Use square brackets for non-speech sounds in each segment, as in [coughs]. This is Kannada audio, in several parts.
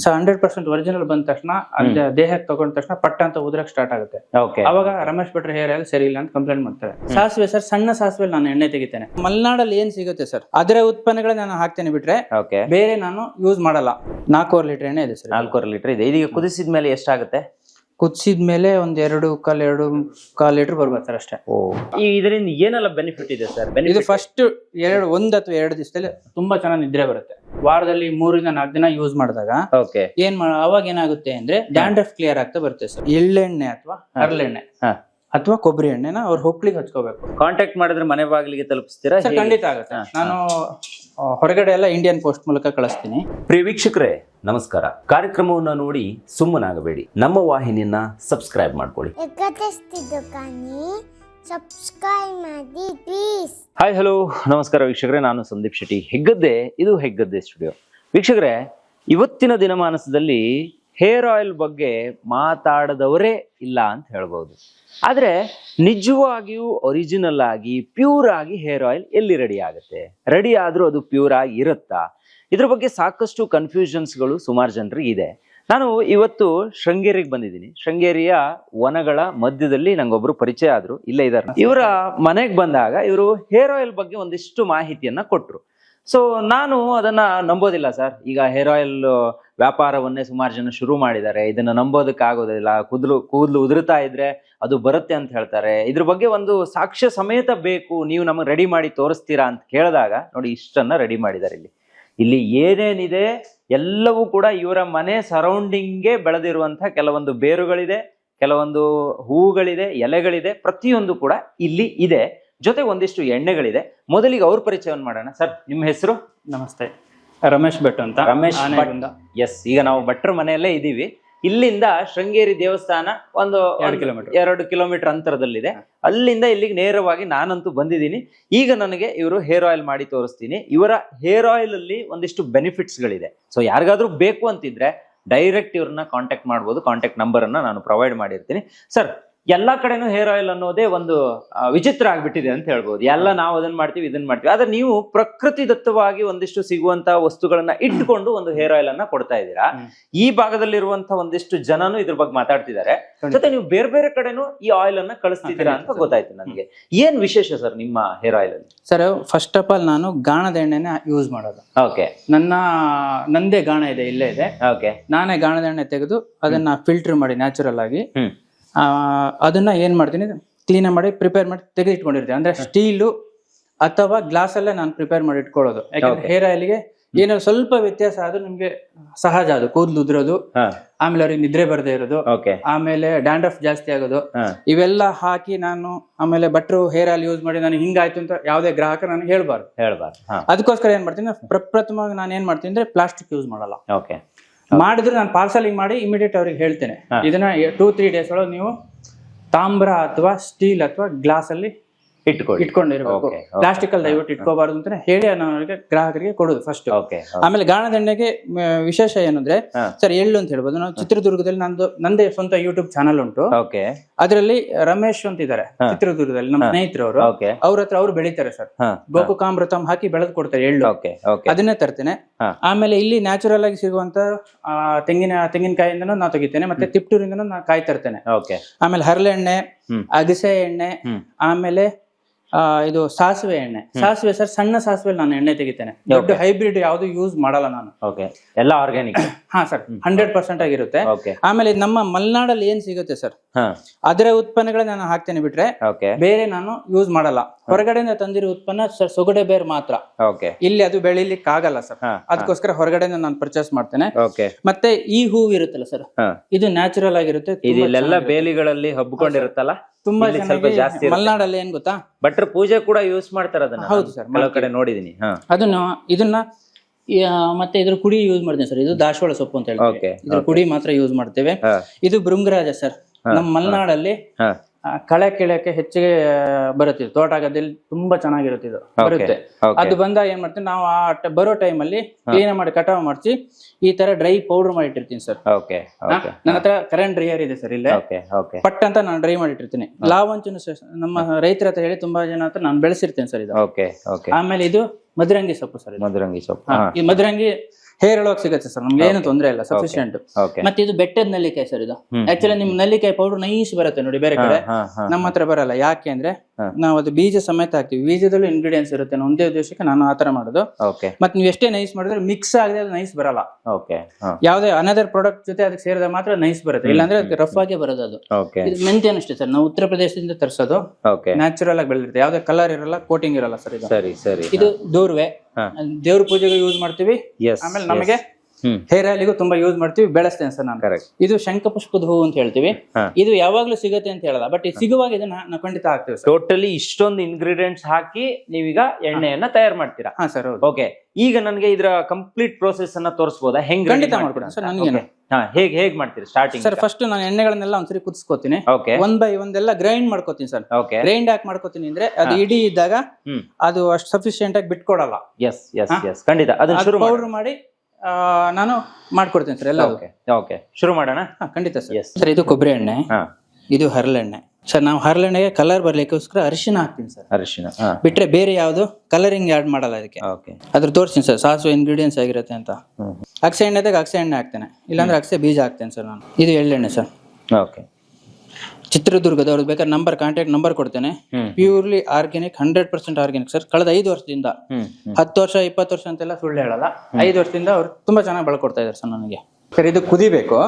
ಸೊ ಹಂಡ್ರೆಡ್ ಪರ್ಸೆಂಟ್ ಒರಿಜಿನಲ್ ಬಂದ ತಕ್ಷಣ ಅದ್ ದೇಹಕ್ಕೆ ತಗೊಂಡ ತಕ್ಷಣ ಪಟ್ಟ ಅಂತ ಉದ್ರಕ್ ಸ್ಟಾರ್ಟ್ ಆಗುತ್ತೆ. ಓಕೆ ಅವಾಗ ರಮೇಶ್ ಭಟ್ರ ಹೇರ್ ಆಯಿಲ್ ಸರಿ ಇಲ್ಲ ಅಂತ ಕಂಪ್ಲೇಂಟ್ ಮಾಡ್ತಾರೆ. ಸಾಸಿವೆ ಸರ್ ಸಣ್ಣ ಸಾಸಿವೆ ನಾನು ಎಣ್ಣೆ ತೆಗಿತೇನೆ. ಮಲೆನಾಡಲ್ಲಿ ಏನ್ ಸಿಗುತ್ತೆ ಸರ್ ಅದರ ಉತ್ಪನ್ನಗಳೇ ನಾನು ಹಾಕ್ತೇನೆ ಬಿಟ್ರೆ ಬೇರೆ ನಾನು ಯೂಸ್ ಮಾಡಲ್ಲ. ನಾಲ್ಕೂವರೆ ಲೀಟರ್ ಎಣ್ಣೆ ಇದೆ ಸರ್ ನಾಲ್ಕೂವರೆ ಲೀಟರ್ ಇದೆ. ಇದೀಗ ಕುದಿಸಿದ ಮೇಲೆ ಎಷ್ಟಾಗುತ್ತೆ? ಕುದಿಸಿದ ಮೇಲೆ ಒಂದ್ ಎರಡು ಕಾಲ್ ಎರಡು ಕಾಲ್ ಲೀಟರ್ ಬರ್ಬೇಕು ಸರ್ ಅಷ್ಟೇ. ಓ. ಈ ಇದರಿಂದ ಏನೆಲ್ಲ ಬೆನಿಫಿಟ್ ಇದೆ ಸರ್? ಇದು ಬೆನಿಫಿಟ್ ಫಸ್ಟ್ ಎರಡು ಒಂದ್ ಅಥವಾ ಎರಡು ದಿವಸದಲ್ಲಿ ತುಂಬಾ ಚೆನ್ನಾಗಿ ನಿದ್ರೆ ಬರುತ್ತೆ. ವಾರದಲ್ಲಿ ಮೂರಿಂದ ನಾಲ್ಕು ದಿನ ಯೂಸ್ ಮಾಡಿದಾಗ ಓಕೆ ಏನ್ ಮಾಡ ಅವಾಗ ಏನಾಗುತ್ತೆ ಅಂದ್ರೆ ಡ್ಯಾಂಡ್ರಫ್ ಕ್ಲಿಯರ್ ಆಗ್ತಾ ಬರುತ್ತೆ ಸರ್. ಎಳ್ಳೆಣ್ಣೆ ಅಥವಾ? ಹರಳೆಣ್ಣೆ. ಹಾ. ಅಥವಾ ಕೊಬ್ಬರಿ ಎಣ್ಣೆನ ಅವ್ರ ಹೊಕ್ಳಿಗೆ ಹಚ್ಕೋಬೇಕು. ಕಾಂಟ್ಯಾಕ್ಟ್ ಮಾಡಿದ್ರೆ ಮನೆ ಬಾಗಿಲಿಗೆ ತಲುಪಿಸ್ತೀರಾ? ಸರ್ ಖಂಡಿತ ಆಗುತ್ತೆ. ನಾನು ಹೊರಗಡೆ ಎಲ್ಲ ಇಂಡಿಯನ್ ಪೋಸ್ಟ್ ಮೂಲಕ ಕಳಿಸ್ತೀನಿ. ಪ್ರಿಯ ವೀಕ್ಷಕರೇ ನಮಸ್ಕಾರ. ಕಾರ್ಯಕ್ರಮವನ್ನ ನೋಡಿ ಸುಮ್ಮನಾಗಬೇಡಿ. ನಮ್ಮ ವಾಹಿನಿಯನ್ನ ಸಬ್ಸ್ಕ್ರೈಬ್ ಮಾಡ್ಕೊಳ್ಳಿ. ಎಗತಿಸ್ತಿದ್ದು ಕಾನಿ ಸಬ್ಸ್ಕ್ರೈಬ್ ಮಾಡಿ ಪ್ಲೀಸ್ ಹಾಯ್ ಹಲೋ ನಮಸ್ಕಾರ ವೀಕ್ಷಕರೇ ನಾನು ಸಂದೀಪ್ ಶೆಟ್ಟಿ. ಹೆಗ್ಗದ್ದೆ ಇದು ಹೆಗ್ಗದ್ದೆ ಸ್ಟುಡಿಯೋ ವೀಕ್ಷಕರೇ ಇವತ್ತಿನ ದಿನಮಾನಸದಲ್ಲಿ ಹೇರ್ ಆಯಿಲ್ ಬಗ್ಗೆ ಮಾತಾಡದವರೇ ಇಲ್ಲ ಅಂತ ಹೇಳ್ಬೋದು. ಆದರೆ ನಿಜವಾಗಿಯೂ ಒರಿಜಿನಲ್ ಆಗಿ ಪ್ಯೂರ್ ಆಗಿ ಹೇರ್ ಆಯಿಲ್ ಎಲ್ಲಿ ರೆಡಿ ಆಗುತ್ತೆ? ರೆಡಿ ಆದರೂ ಅದು ಪ್ಯೂರ್ ಆಗಿ ಇರುತ್ತಾ? ಇದ್ರ ಬಗ್ಗೆ ಸಾಕಷ್ಟು ಕನ್ಫ್ಯೂಷನ್ಸ್ಗಳು ಸುಮಾರು ಜನರಿಗೆ ಇದೆ. ನಾನು ಇವತ್ತು ಶೃಂಗೇರಿಗೆ ಬಂದಿದ್ದೀನಿ. ಶೃಂಗೇರಿಯ ವನಗಳ ಮಧ್ಯದಲ್ಲಿ ನಂಗೊಬ್ರು ಪರಿಚಯ ಆದ್ರು ಇಲ್ಲೇ ಇದ್ದಾರೆ ಇವರ ಮನೆಗೆ ಬಂದಾಗ ಇವರು ಹೇರ್ ಆಯಿಲ್ ಬಗ್ಗೆ ಒಂದಿಷ್ಟು ಮಾಹಿತಿಯನ್ನ ಕೊಟ್ರು. ಸೊ ನಾನು ಅದನ್ನ ನಂಬೋದಿಲ್ಲ ಸರ್ ಈಗ ಹೇರ್ ಆಯಿಲ್ ವ್ಯಾಪಾರವನ್ನೇ ಸುಮಾರು ಜನ ಶುರು ಮಾಡಿದ್ದಾರೆ. ಇದನ್ನ ನಂಬೋದಕ್ಕೆ ಆಗೋದಿಲ್ಲ ಕೂದಲು ಕೂದಲು ಉದುರುತ್ತಾ ಇದ್ರೆ ಅದು ಬರುತ್ತೆ ಅಂತ ಹೇಳ್ತಾರೆ. ಇದ್ರ ಬಗ್ಗೆ ಒಂದು ಸಾಕ್ಷ್ಯ ಸಮೇತ ಬೇಕು. ನೀವು ನಮಗೆ ರೆಡಿ ಮಾಡಿ ತೋರಿಸ್ತೀರಾ ಅಂತ ಕೇಳಿದಾಗ, ನೋಡಿ ಇಷ್ಟನ್ನ ರೆಡಿ ಮಾಡಿದ್ದಾರೆ ಇಲ್ಲಿ. ಇಲ್ಲಿ ಏನೇನಿದೆ ಎಲ್ಲವೂ ಕೂಡ ಇವರ ಮನೆ ಸರೌಂಡಿಂಗ್ಗೆ ಬೆಳೆದಿರುವಂತಹ ಕೆಲವೊಂದು ಬೇರುಗಳಿದೆ, ಕೆಲವೊಂದು ಹೂಗಳಿದೆ ಎಲೆಗಳಿದೆ, ಪ್ರತಿಯೊಂದು ಕೂಡ ಇಲ್ಲಿ ಇದೆ. ಜೊತೆ ಒಂದಿಷ್ಟು ಎಣ್ಣೆಗಳಿದೆ. ಮೊದಲಿಗೆ ಅವ್ರ ಪರಿಚಯವನ್ನು ಮಾಡೋಣ. ಸರ್ ನಿಮ್ಮ ಹೆಸರು? ನಮಸ್ತೆ. ರಮೇಶ್ ಭಟ್ ಅಂತ. ರಮೇಶ್ ಆನೆಗುಂದ. ಎಸ್ ಈಗ ನಾವು ಭಟ್ರ ಮನೆಯಲ್ಲೇ ಇದ್ದೀವಿ. ಇಲ್ಲಿಂದ ಶೃಂಗೇರಿ ದೇವಸ್ಥಾನ ಒಂದು ಎರಡು ಕಿಲೋಮೀಟರ್. ಎರಡು ಕಿಲೋಮೀಟರ್ ಅಂತರದಲ್ಲಿದೆ. ಅಲ್ಲಿಂದ ಇಲ್ಲಿಗೆ ನೇರವಾಗಿ ನಾನಂತೂ ಬಂದಿದ್ದೀನಿ. ಈಗ ನನಗೆ ಇವರು ಹೇರ್ ಆಯಿಲ್ ಮಾಡಿ ತೋರಿಸ್ತೀನಿ. ಇವರ ಹೇರ್ ಆಯಿಲ್ ಅಲ್ಲಿ ಒಂದಿಷ್ಟು ಬೆನಿಫಿಟ್ಸ್ ಗಳಿದೆ. ಸೊ ಯಾರಿಗಾದ್ರೂ ಬೇಕು ಅಂತಿದ್ರೆ ಡೈರೆಕ್ಟ್ ಇವ್ರನ್ನ ಕಾಂಟ್ಯಾಕ್ಟ್ ಮಾಡ್ಬೋದು. ಕಾಂಟ್ಯಾಕ್ಟ್ ನಂಬರ್ ಅನ್ನ ನಾನು ಪ್ರೊವೈಡ್ ಮಾಡಿರ್ತೀನಿ. ಸರ್ ಎಲ್ಲಾ ಕಡೆನೂ ಹೇರ್ ಆಯಿಲ್ ಅನ್ನೋದೇ ಒಂದು ವಿಚಿತ್ರ ಆಗ್ಬಿಟ್ಟಿದೆ ಅಂತ ಹೇಳ್ಬೋದು. ಎಲ್ಲ ನಾವು ಅದನ್ನ ಮಾಡ್ತೀವಿ ಇದನ್ನ ಮಾಡ್ತೀವಿ. ಆದ್ರೆ ನೀವು ಪ್ರಕೃತಿ ದತ್ತವಾಗಿ ಒಂದಿಷ್ಟು ಸಿಗುವಂತಹ ವಸ್ತುಗಳನ್ನ ಇಟ್ಕೊಂಡು ಒಂದು ಹೇರ್ ಆಯಿಲ್ ಅನ್ನ ಕೊಡ್ತಾ ಇದ್ದೀರಾ. ಈ ಭಾಗದಲ್ಲಿರುವಂತ ಒಂದಿಷ್ಟು ಜನನು ಇದ್ರ ಬಗ್ಗೆ ಮಾತಾಡ್ತಿದ್ದಾರೆ. ಜೊತೆ ನೀವು ಬೇರೆ ಬೇರೆ ಕಡೆನೂ ಈ ಆಯಿಲ್ ಅನ್ನ ಕಳಿಸ್ತಿದ್ದೀರಾ ಅಂತ ಗೊತ್ತಾಯ್ತು ನನಗೆ. ಏನ್ ವಿಶೇಷ ಸರ್ ನಿಮ್ಮ ಹೇರ್ ಆಯಿಲ್ ಅಲ್ಲಿ? ಸರ್ ಫಸ್ಟ್ ಆಫ್ ಆಲ್ ನಾನು ಗಾಣದ ಎಣ್ಣೆನ ಯೂಸ್ ಮಾಡೋದು. ಓಕೆ. ನನ್ನ ನಂದೇ ಗಾಣ ಇದೆ ಇಲ್ಲೇ ಇದೆ. ಓಕೆ. ನಾನೇ ಗಾಣದ ಎಣ್ಣೆ ತೆಗೆದು ಅದನ್ನ ಫಿಲ್ಟರ್ ಮಾಡಿ ನ್ಯಾಚುರಲ್ ಆಗಿ. ಅದನ್ನ ಏನ್ ಮಾಡ್ತೀನಿ? ಕ್ಲೀನ್ ಮಾಡಿ ಪ್ರಿಪೇರ್ ಮಾಡಿ ತೆಗೆದು ಇಟ್ಕೊಂಡಿರ್ತೀನಿ ಅಂದ್ರೆ ಸ್ಟೀಲು ಅಥವಾ ಗ್ಲಾಸ್ ಅಲ್ಲೇ ನಾನು ಪ್ರಿಪೇರ್ ಮಾಡಿ ಇಟ್ಕೊಳ್ಳೋದು. ಯಾಕಂದ್ರೆ. ಹೇರ್ ಆಯಿಲ್ಗೆ ಏನಾದ್ರು ಸ್ವಲ್ಪ ವ್ಯತ್ಯಾಸ ಆದ್ರೂ ನಿಮ್ಗೆ ಸಹಜ ಅದು. ಕೂದಲು ಉದ್ರೋದು ಆಮೇಲೆ ಅವ್ರಿಗೆ ನಿದ್ರೆ ಬರದೇ ಇರೋದು ಆಮೇಲೆ ಡ್ಯಾಂಡ್ರಫ್ ಜಾಸ್ತಿ ಆಗೋದು. ಇವೆಲ್ಲ ಹಾಕಿ ನಾನು ಆಮೇಲೆ ಬಟ್ರು ಹೇರ್ ಆಯಿಲ್ ಯೂಸ್ ಮಾಡಿ ನಾನು ಹಿಂಗಾಯ್ತು ಅಂತ ಯಾವುದೇ ಗ್ರಾಹಕ ನಾನು ಹೇಳ್ಬಾರ್ದು. ಹೇಳ್ಬಾರ್ದು. ಅದಕ್ಕೋಸ್ಕರ ಏನ್ ಮಾಡ್ತೀನಿ? ಪ್ರಪ್ರಥಮವಾಗಿ ನಾನು ಏನ್ ಮಾಡ್ತೀನಿ ಅಂದ್ರೆ ಪ್ಲಾಸ್ಟಿಕ್ ಯೂಸ್ ಮಾಡಲ್ಲ. ಓಕೆ ಮಾಡಿದ್ರೆ ನಾನು ಪಾರ್ಸಲಿಂಗ್ ಮಾಡಿ ಇಮಿಡಿಯೇಟ್ ಅವ್ರಿಗೆ ಹೇಳ್ತೇನೆ. ಇದನ್ನ ಟೂ ತ್ರೀ ಡೇಸ್ ಒಳಗೆ ನೀವು ತಾಮ್ರ ಅಥವಾ ಸ್ಟೀಲ್ ಅಥವಾ ಗ್ಲಾಸ್ ಅಲ್ಲಿ ಇಟ್ಕೊಳ್ಳಿ. ಇಟ್ಕೊಂಡಿರ್ಬೇಕು. Okay, okay. ಪ್ಲಾಸ್ಟಿಕ್ ಅಲ್ಲಿ ದಯವಿಟ್ಟು ಇಟ್ಕೋಬಾರ್ದು ಅಂತ ಹೇಳಿ ನಾನು ಅವ್ರಿಗೆ ಗ್ರಾಹಕರಿಗೆ ಕೊಡೋದು ಫಸ್ಟ್ ಓಕೆ ಆಮೇಲೆ ಗಾಣದ ಎಣ್ಣೆಗೆ ವಿಶೇಷ ಏನಂದ್ರೆ ಹಾ. ಸರ್ ಎಳ್ಳು ಅಂತ ಹೇಳ್ಬೋದು. ನಾವು ಚಿತ್ರದುರ್ಗದಲ್ಲಿ ನಂದು ನಂದೇ ಸ್ವಂತ ಯೂಟ್ಯೂಬ್ ಚಾನಲ್ ಉಂಟು. ಓಕೆ ಅದರಲ್ಲಿ ರಮೇಶ್ ಅಂತ ಇದಾರೆ ಹಾ. ಚಿತ್ರದುರ್ಗದಲ್ಲಿ ನಮ್ಮ. ಸ್ನೇಹಿತರು ಅವರು. ಓಕೆ ಅವ್ರ ಹತ್ರ ಅವ್ರು ಬೆಳಿತಾರೆ ಸರ್. ಗೋಕು ಗೋಕುಕಾಮೃತಂ ಹಾಕಿ ಬೆಳೆದು ಕೊಡ್ತಾರೆ ಎಳ್ಳು. ಓಕೆ ಓಕೆ ಅದನ್ನೇ ತರ್ತೇನೆ. ಹಾ. ಆಮೇಲೆ ಇಲ್ಲಿ ನ್ಯಾಚುರಲ್ ಆಗಿ ಸಿಗುವಂತ ಆ, ತೆಂಗಿನ ತೆಂಗಿನಕಾಯಿಂದನೂ ನಾ ತೆಗಿತೇನೆ ಮತ್ತೆ ತಿಪ್ಟೂರಿಂದನೂ ನಾ ಕಾಯಿ ತರ್ತೇನೆ. ಓಕೆ ಆಮೇಲೆ ಹರಳೆಣ್ಣೆ. ಅಗಸೆ ಎಣ್ಣೆ ಆಮೇಲೆ ಇದು ಸಾಸಿವೆ ಎಣ್ಣೆ. ಸಾಸಿವೆ ಸರ್ ಸಣ್ಣ ಸಾಸಿವೆ ನಾನು ಎಣ್ಣೆ ತೆಗಿತೇನೆ. ದೊಡ್ಡ ಹೈಬ್ರಿಡ್ ಯಾವುದು ಯೂಸ್ ಮಾಡಲ್ಲ ನಾನು. ಓಕೆ ಎಲ್ಲ ಆರ್ಗ್ಯಾನಿಕ್ [coughs] ಹಾ ಸರ್ ಹಂಡ್ರೆಡ್ ಪರ್ಸೆಂಟ್ ಆಗಿರುತ್ತೆ. ಆಮೇಲೆ ನಮ್ಮ ಮಲ್ನಾಡಲ್ಲಿ ಏನ್ ಸಿಗುತ್ತೆ ಸರ್? ಹಾ. ಅದರ ಉತ್ಪನ್ನಗಳೇ ನಾನು ಹಾಕ್ತೇನೆ ಬಿಟ್ರೆ ಬೇರೆ ನಾನು ಯೂಸ್ ಮಾಡಲ್ಲ. ಹೊರಗಡೆಯಿಂದ ತಂದಿರೋ ಉತ್ಪನ್ನ ಸರ್ ಸೊಗಡೆ ಬೇರ್ ಮಾತ್ರ. ಇಲ್ಲಿ ಅದು ಬೆಳಿಲಿಕ್ಕೆ ಆಗಲ್ಲ ಸರ್. ಅದಕ್ಕೋಸ್ಕರ ಹೊರಗಡೆಯಿಂದ ನಾನು ಪರ್ಚೇಸ್ ಮಾಡ್ತೇನೆ. ಮತ್ತೆ ಈ ಹೂವು ಇರುತ್ತಲ್ಲ ಸರ್? ಇದು ನ್ಯಾಚುರಲ್ ಆಗಿರುತ್ತೆ ಇದು ತುಂಬಾ ಇಲ್ಲೆಲ್ಲ ಚೆನ್ನಾಗಿರುತ್ತೆ. ಬೇಲಿಗಳಲ್ಲಿ ಹಬ್ಕೊಂಡಿರುತ್ತಲ್ಲ? ತುಂಬಾ ಇಲ್ಲಿ ಸ್ವಲ್ಪ ಚೆನ್ನಾಗಿ ಜಾಸ್ತಿ ಇರುತ್ತೆ. ಮಲೆನಾಡಲ್ಲಿ ಏನ್ ಗೊತ್ತಾ? ಭಟ್ರ ಪೂಜೆ ಕೂಡ ಯೂಸ್ ಮಾಡ್ತಾರ ಅದನ್ನ. ಹೌದು ಸರ್ sir, ಕೆಲವು ಕಡೆ ನೋಡಿದೀನಿ ಹಾ. ಅದನ್ನ ಇದನ್ನ ಆ, ಮತ್ತೆ ಇದ್ರ ಕುಡಿ ಯೂಸ್ ಮಾಡ್ತೇನೆ ಸರ್. ಇದು ದಾಸವಾಳ ಸೊಪ್ಪು ಅಂತ ಹೇಳ್ತೀವಿ. Okay, ಇದ್ರ ಕುಡಿ ಮಾತ್ರ ಯೂಸ್ ಮಾಡ್ತೇವೆ. ಹಾ. ಇದು ಭೃಂಗರಾಜ ಸರ್. ನಮ್ಮ ಮಲೆನಾಡಲ್ಲಿ ಹಾ. ಕಳೆ ಕೀಳಕ್ಕೆ ಹೆಚ್ಚಿಗೆ ಬರುತ್ತೆ. ತೋಟ ಗದ್ದೆಯಲ್ಲಿ ತುಂಬಾ ಚೆನ್ನಾಗಿರುತ್ತೆ ಇದು ಬರುತ್ತೆ. ಅದು ಬಂದಾಗ ಏನ್ ಮಾಡ್ತೀವಿ ನಾವು ಆ ಬರೋ ಬರೋ ಟೈಮಲ್ಲಿ ಕ್ಲೀನ್ ಮಾಡಿ ಕಟಾವ್ ಮಾಡಿಸಿ ಈ ತರ ಡ್ರೈ ಪೌಡರ್ ಮಾಡಿಟ್ಟಿರ್ತೀನಿ ಸರ್. ಓಕೆ ಹಾ, ನನ್ನ ಹತ್ರ ಕರೆಂಟ್ ಡ್ರೈಯರ್ ಇದೆ ಸರ್ ಇಲ್ಲೇ. ಪಟ್ ಅಂತ ನಾನು ಡ್ರೈ ಮಾಡಿಟ್ಟಿರ್ತೀನಿ ಲಾವಂಚನು ನಮ್ಮ ರೈತರ ಹತ್ರ ಹೇಳಿ ತುಂಬಾ ಜನ ಹತ್ರ ನಾನು ಬೆಳೆಸಿರ್ತೇನೆ ಸರ್ ಇದು. ಆಮೇಲೆ ಇದು ಮಧುರಂಗಿ ಸೊಪ್ಪು ಸರ್ ಇದು. ಮಧುರಂಗಿ ಸೊಪ್ಪು. ಈ ಮಧುರಂಗಿ ಹೇರ್ ಹೇಳುವಾಗ ಸಿಗುತ್ತೆ ಸರ್ ನಮ್ಗೆ ಏನು ತೊಂದರೆ ಇಲ್ಲ ಸಫಿಶಿಯಂಟ್ ಮತ್ತೆ ಇದು ಬೆಟ್ಟದ ನೆಲ್ಲಿಕಾಯಿ ಸರ್ ಇದು. ಆಕ್ಚುಲಿ ನಿಮ್ ನೆಲ್ಲಿಕಾಯಿ ಪೌಡರ್ ನೈಸ್ ಬರುತ್ತೆ ನೋಡಿ ಬೇರೆ ಕಡೆ. ನಮ್ಮ ಹತ್ರ ಬರಲ್ಲ ಯಾಕೆ ಅಂದ್ರೆ. ನಾವು ಅದು ಬೀಜ ಸಮೇತ ಹಾಕ್ತಿವಿ. ಬೀಜದಲ್ಲೂ ಇಂಗ್ರೀಡಿಯೆಂಟ್ಸ್ ಇರುತ್ತೆ ಒಂದೇ ಉದ್ದೇಶಕ್ಕೆ ನಾನು ಆತರ ಮಾಡೋದು. ಮತ್ತೆ ನೀವು ಎಷ್ಟೇ ನೈಸ್ ಮಾಡಿದ್ರೆ ಮಿಕ್ಸ್ ಆಗದೆ ಅದು ನೈಸ್ ಬರಲ್ಲ. ಯಾವುದೇ ಅನದರ್ ಪ್ರಾಡಕ್ಟ್ ಜೊತೆ ಅದಕ್ಕೆ ಸೇರಿದ ಮಾತ್ರ ನೈಸ್ ಬರುತ್ತೆ ಇಲ್ಲಾಂದ್ರೆ ಅದಕ್ಕೆ ರಫ್ ಆಗೇ ಬರೋದು ಅದು. ಮೆಂತೆ ಮೆಂತ್ಯನ್ ಅಷ್ಟೇ ಸರ್ ನಾವು ಉತ್ತರ ಪ್ರದೇಶದಿಂದ ತರಿಸೋದು. ಓಕೆ ನ್ಯಾಚುರಲ್ ಆಗಿ ಬೆಳೆದಿರುತ್ತೆ ಯಾವ್ದೇ ಕಲರ್ ಇರಲ್ಲ ಕೋಟಿಂಗ್ ಇರಲ್ಲ ಸರ್ ಇದು. ಸರಿ ಸರಿ ಇದು ದೂರ್ವೆ. ದೇವ್ರ ಪೂಜೆಗೆ ಯೂಸ್ ಮಾಡ್ತೀವಿ. ಆಮೇಲೆ ನಮಗೆ ಹೇರ್ ಆಯಿಲ್ಗೂ ತುಂಬಾ ಯೂಸ್ ಮಾಡ್ತೀವಿ ಬೆಳೆಸ್ತೇನೆ ಸರ್ ನಾನು. ಇದು ಶಂಖಪುಷ್ಪದ ಹೂವು ಅಂತ ಹೇಳ್ತೀವಿ. ಇದು ಯಾವಾಗ್ಲೂ ಸಿಗುತ್ತೆ ಅಂತ ಹೇಳಲ್ಲ ಬಟ್ ಸಿಗುವಾಗ ಇದನ್ನ ಖಂಡಿತ ಹಾಕ್ತೀವಿ ಟೋಟಲಿ ಇಷ್ಟೊಂದು ಇಂಗ್ರೀಡಿಯೆಂಟ್ಸ್ ಹಾಕಿ ನೀವೀಗ ಎಣ್ಣೆಯನ್ನ ತಯಾರು ಮಾಡ್ತೀರಾ? ಹಾ ಸರ್ ಓಕೆ ಈಗ ನನಗೆ ಇದರ ಕಂಪ್ಲೀಟ್ ಪ್ರೋಸೆಸ್ ಅನ್ನ ತೋರಿಸಬಹುದಾ ಹೆಂಗ್ ಖಂಡಿತ ಮಾಡ್ಕೊಡೋಣ ಸರ್ ನನಗೆ ಹೇಗ್ ಹೇಗ್ ಮಾಡ್ತೀರಿ ಸ್ಟಾರ್ಟಿಂಗ್ ಸರ್ ಫಸ್ಟ್ ನಾನು ಎಣ್ಣೆಗಳನ್ನೆಲ್ಲ ಒಂದ್ಸರಿ ಕುದಿಸ್ಕೋತೀನಿ. ಓಕೆ ಒಂದ್ ಬೈ ಒಂದೆಲ್ಲ ಗ್ರೈಂಡ್ ಮಾಡ್ಕೋತೀನಿ ಸರ್. ಗ್ರೈಂಡ್ ಹಾಕಿ ಮಾಡ್ಕೋತೀನಿ ಅಂದ್ರೆ ಅದು ಇಡೀ ಇದ್ದಾಗ ಅದು ಅಷ್ಟು ಸಫಿಶಿಯಂಟ್ ಆಗಿ ಬಿಟ್ಕೊಡಲ್ಲ. ಎಸ್ ಎಸ್ ಎಸ್ ಖಂಡಿತ. ಅದನ್ನ ಶುರು ಪೌಡರ್ ಮಾಡಿ ನಾನು ಮಾಡ್ಕೊಡ್ತೀನಿ ಸರ್ ಎಲ್ಲ ಓಕೆ ಓಕೆ ಶುರು ಮಾಡೋಣ? ಹಾ, ಖಂಡಿತ ಸರ್. Yes. ಸರ್ ಇದು ಕೊಬ್ಬರಿ ಎಣ್ಣೆ. ಹಾ. ಇದು ಹರಳೆಣ್ಣೆ. ಸರ್ ನಾವು ಹರಳೆಣ್ಣೆಗೆ ಕಲರ್ ಬರ್ಲಿಕ್ಕೋಸ್ಕರ ಅರಿಶಿನ ಹಾಕ್ತೀನಿ ಸರ್. ಅರಿಶಿನ ಹಾ. ಬಿಟ್ರೆ ಬೇರೆ ಯಾವುದು ಕಲರಿಂಗ್ ಆಡ್ ಮಾಡಲ್ಲ ಅದಕ್ಕೆ ಓಕೆ ಅದ್ರ ತೋರಿಸ್ತೀನಿ ಸರ್ ಸಾಸು ಇಂಗ್ರೀಡಿಯೆಂಟ್ಸ್ ಆಗಿರುತ್ತೆ ಅಂತ. ಹ್ಮ್. ಅಕ್ಸೆ ಎಣ್ಣೆದಾಗ ಅಕ್ಸೆ ಎಣ್ಣೆ ಹಾಕ್ತೇನೆ. ಇಲ್ಲಾಂದ್ರೆ ಅಕ್ಸೆ ಬೀಜ ಹಾಕ್ತೇನೆ ಸರ್ ನಾನು. ಇದು ಎಳ್ಳೆಣ್ಣೆ ಸರ್. ಓಕೆ ಚಿತ್ರದುರ್ಗದವ್ರಿಗೆ ಬೇಕಾದ್ರೆ ನಂಬರ್ ಕಾಂಟ್ಯಾಕ್ಟ್ ನಂಬರ್ ಕೊಡ್ತೇನೆ. Purely organic hundred percent organic sir ಕಳೆದ ಐದು ವರ್ಷದಿಂದ. ಹತ್ತು ವರ್ಷ ಇಪ್ಪತ್ತು ವರ್ಷ ಅಂತೆಲ್ಲ ಸುಳ್ಳು ಹೇಳಲ್ಲ. ಐದು ವರ್ಷದಿಂದ ಅವ್ರು ತುಂಬಾ ಚೆನ್ನಾಗಿ ಬೆಳ್ಕೊಡ್ತಾ ಇದಾರೆ ಸರ್ ನನಗೆ. ಸರ್ ಇದು ಕುದಿಬೇಕು?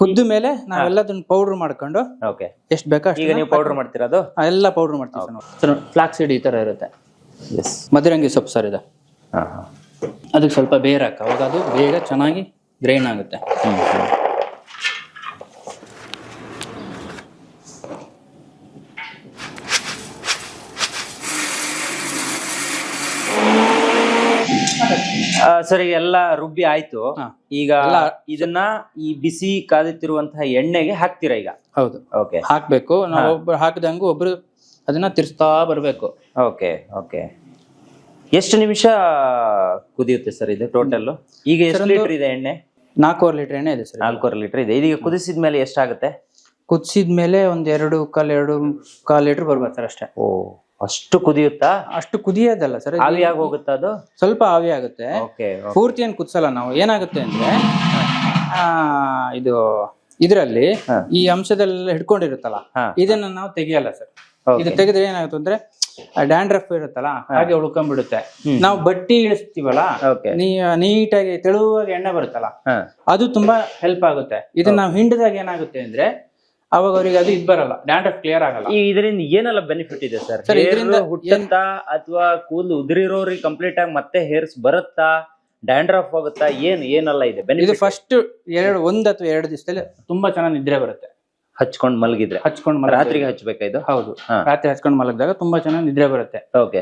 ಕುದ್ದ ಮೇಲೆ ನಾವೆಲ್ಲದನ್ನ ಪೌಡರ್ ಮಾಡ್ಕೊಂಡು ಓಕೆ ಎಷ್ಟು ಬೇಕೋ ಈಗ ನೀವು ಪೌಡರ್ ಮಾಡ್ತಿರೋದು? ಎಲ್ಲ ಪೌಡರ್ ಮಾಡ್ತೀವಿ ಸರ್ ಫ್ಲಾಕ್ಸ್ ಸೀಡ್ ಈ ತರ ಇರುತ್ತೆ? ಎಸ್ ಮದರಂಗಿ ಸೊಪ್ಪು ಸರ್ ಇದು. ಅದಕ್ಕೆ ಸ್ವಲ್ಪ ಬೇರೆ ಹಾಕ. ಅವಾಗ ಅದು ಬೇಗ ಚೆನ್ನಾಗಿ ಗ್ರೈಂಡ್ ಆಗುತ್ತೆ. ಸರಿ ಎಲ್ಲ ರುಬ್ಬಿ ಆಯ್ತು. ಈಗ ಇದನ್ನ ಈ ಬಿಸಿ ಕಾದಿತ್ತಿರುವಂತಹ ಎಣ್ಣೆಗೆ ಹಾಕ್ತೀರಾ ಈಗ? ಹೌದು. ಓಕೆ ಹಾಕ್ಬೇಕು. ನಾವು ಒಬ್ರು ಹಾಕಿದಂಗು ಒಬ್ರು ಅದನ್ನ ತಿರ್ಸ್ತಾ ಬರ್ಬೇಕು. ಓಕೆ ಓಕೆ ಎಷ್ಟು ನಿಮಿಷ ಕುದಿಯುತ್ತೆ ಸರ್ ಇದು ಟೋಟಲ್ ಈಗ ಎಷ್ಟು ಲೀಟರ್ ಇದೆ ಎಣ್ಣೆ? ನಾಲ್ಕೂವರೆ ಲೀಟರ್ ಎಣ್ಣೆ ಇದೆ ಸರ್. ನಾಲ್ಕೂವರೆ ಲೀಟರ್ ಇದೆ. ಇದೀಗ ಕುದಿಸಿದ ಮೇಲೆ ಎಷ್ಟಾಗುತ್ತೆ? ಕುದಿಸಿದ ಮೇಲೆ ಒಂದ್ ಎರಡು ಕಾಲ್ ಎರಡು ಕಾಲ್ ಲೀಟರ್ ಬರ್ಬೇಕು ಸರ್ ಅಷ್ಟೇ. ಓ ಅಷ್ಟು ಕುದಿಯುತ್ತಾ? ಅಷ್ಟು ಕುದಿಯೋದಲ್ಲ ಸರ್. ಆವಿಯಾಗಿ ಹೋಗುತ್ತ ಅದು? ಸ್ವಲ್ಪ ಆವಿ ಆಗುತ್ತೆ. ಓಕೆ ಪೂರ್ತಿ ಏನ್ ಕುದಿಸಲ್ಲ ನಾವು. ಏನಾಗುತ್ತೆ ಅಂದ್ರೆ ಆ, ಇದು ಇದರಲ್ಲಿ ಈ ಅಂಶದಲ್ಲೆಲ್ಲ ಹಿಡ್ಕೊಂಡಿರುತ್ತಲ್ಲ ಇದನ್ನ ನಾವು ತೆಗಿಯಲ್ಲ ಸರ್. ಇದು ತೆಗೆದ್ರೆ ಏನಾಗುತ್ತೆ ಅಂದ್ರೆ ಡ್ಯಾಂಡ್ರಫ್ ಇರುತ್ತಲ್ಲ ಹಾಗೆ ಉಳ್ಕೊಂಡ್ಬಿಡುತ್ತೆ. ನಾವು ಬಟ್ಟಿ ಇಳಿಸ್ತೀವಲ್ಲ ನೀಟಾಗಿ ತೆಳುವಾಗಿ ಎಣ್ಣೆ ಬರುತ್ತಲ್ಲ ಅದು ತುಂಬಾ ಹೆಲ್ಪ್ ಆಗುತ್ತೆ. ಇದನ್ನ ನಾವು ಹಿಂಡಿದಾಗ ಏನಾಗುತ್ತೆ ಅಂದ್ರೆ ಅವಾಗ ಅವರಿಗೆ ಅದು ಇದು ಬರಲ್ಲ. ಡ್ಯಾಂಡ್ರಫ್ ಕ್ಲಿಯರ್ ಆಗಲ್ಲ. ಈ ಇದರಿಂದ ಏನೆಲ್ಲ ಬೆನಿಫಿಟ್ ಇದೆ ಸರ್ Sir, ಇದರಿಂದ ಹುಟ್ಟಂತ ಅಥವಾ ಕೂದಲು ಉದುರಿರೋರಿಗೆ ಕಂಪ್ಲೀಟ್ ಆಗಿ ಮತ್ತೆ ಹೇರ್ಸ್ ಬರುತ್ತಾ? ಡ್ಯಾಂಡ್ರಫ್ ಹೋಗುತ್ತಾ ಏನ್ ಏನೆಲ್ಲ ಇದೆ? ಇದು ಬೆನಿಫಿಟ್ ಫಸ್ಟ್ ಎರಡು ಒಂದ್ ಅಥವಾ ಎರಡು ದಿವಸದಲ್ಲಿ ತುಂಬಾ ಚೆನ್ನಾಗಿ ನಿದ್ರೆ ಬರುತ್ತೆ. ಹಚ್ಕೊಂಡ್ ಮಲಗಿದ್ರೆ? ಹಚ್ಕೊಂಡ್. ರಾತ್ರಿಗೆ ಹಚ್ಬೇಕಾ ಇದು? ಹೌದು. ರಾತ್ರಿ ಹಚ್ಕೊಂಡ್ ಮಲಗಿದಾಗ ತುಂಬಾ ಚೆನ್ನಾಗಿ ನಿದ್ರೆ ಬರುತ್ತೆ. ಓಕೆ.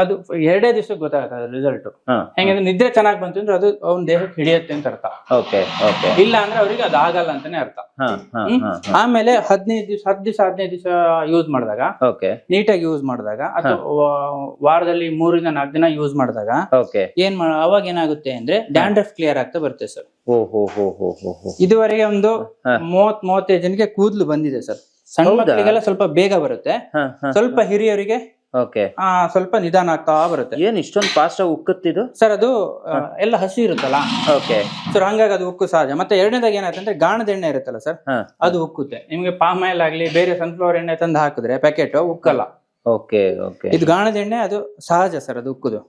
ಅದು ಎರಡೇ ದಿವಸಕ್ಕೆ ಗೊತ್ತಾಗುತ್ತೆ ರಿಸಲ್ಟ್ ಹೆಂಗಂದ್ರೆ ನಿದ್ರೆ ಚೆನ್ನಾಗಿ ಬಂತು ಅಂದ್ರೆ ಅದು ಅವ್ನ ದೇಹಕ್ಕೆ ಹಿಡಿಯುತ್ತೆ ಅಂತ ಅರ್ಥ. Okay okay. ಇಲ್ಲ ಅಂದ್ರೆ ಅವ್ರಿಗೆ ಅದು ಆಗಲ್ಲ ಅಂತಾನೆ ಅರ್ಥ. ಆಮೇಲೆ ಹದಿನೈದು ದಿವಸ ಹತ್ತು ದಿವಸ ಹದಿನೈದು ದಿವಸ ಯೂಸ್ ಮಾಡಿದಾಗ ಓಕೆ. ನೀಟಾಗಿ ಯೂಸ್ ಮಾಡಿದಾಗ ಅಥವಾ ವಾರದಲ್ಲಿ ಮೂರಿಂದ ನಾಲ್ಕು ದಿನ ಯೂಸ್ ಮಾಡಿದಾಗ ಓಕೆ. ಏನ್ ಮಾಡ ಅವಾಗ ಏನಾಗುತ್ತೆ ಅಂದ್ರೆ ಡ್ಯಾಂಡ್ರಫ್ ಕ್ಲಿಯರ್ ಆಗ್ತಾ ಬರುತ್ತೆ ಸರ್. ಇದುವರೆಗೆ ಒಂದು. ಮೂವತ್ ಮೂವತ್ತೈದು ಜನಕ್ಕೆ ಕೂದಲು ಬಂದಿದೆ ಸರ್. ಸಣ್ಣ ಮಕ್ಕಳಿಗೆಲ್ಲ ಸ್ವಲ್ಪ ಬೇಗ ಬರುತ್ತೆ. ಸ್ವಲ್ಪ ಹಿರಿಯರಿಗೆ ಸ್ವಲ್ಪ ನಿಧಾನ ಆಗ್ತಾ ಬರುತ್ತೆ. ಏನ್ ಇಷ್ಟೊಂದು ಫಾಸ್ಟ್ ಆಗಿ ಉಕ್ಕುತ್ತಿದ್ದು ಸರ್ ಅದು ಎಲ್ಲ ಹಸಿ ಇರುತ್ತಲ್ಲ? ಓಕೆ. ಸರ್ ಹಂಗಾಗಿ ಅದು ಉಕ್ಕು ಸಹಜ. ಮತ್ತೆ ಎರಡನೇದಾಗ ಏನಾಯ್ತು ಅಂದ್ರೆ ಗಾಣದ ಎಣ್ಣೆ ಇರುತ್ತಲ್ಲ ಸರ್? ಅದು ಉಕ್ಕುತ್ತೆ. ನಿಮ್ಗೆ ಪಾಮ್ ಆಯಿಲ್ ಆಗ್ಲಿ ಬೇರೆ ಸನ್ಫ್ಲವರ್ ಎಣ್ಣೆ ತಂದು ಹಾಕಿದ್ರೆ ಪ್ಯಾಕೆಟ್ ಉಕ್ಕಲ್ಲ. Okay okay. ಇದು ಗಾಣದ ಎಣ್ಣೆ ಅದು ಸಹಜ ಸರ್ ಅದು ಉಕ್ಕುದು.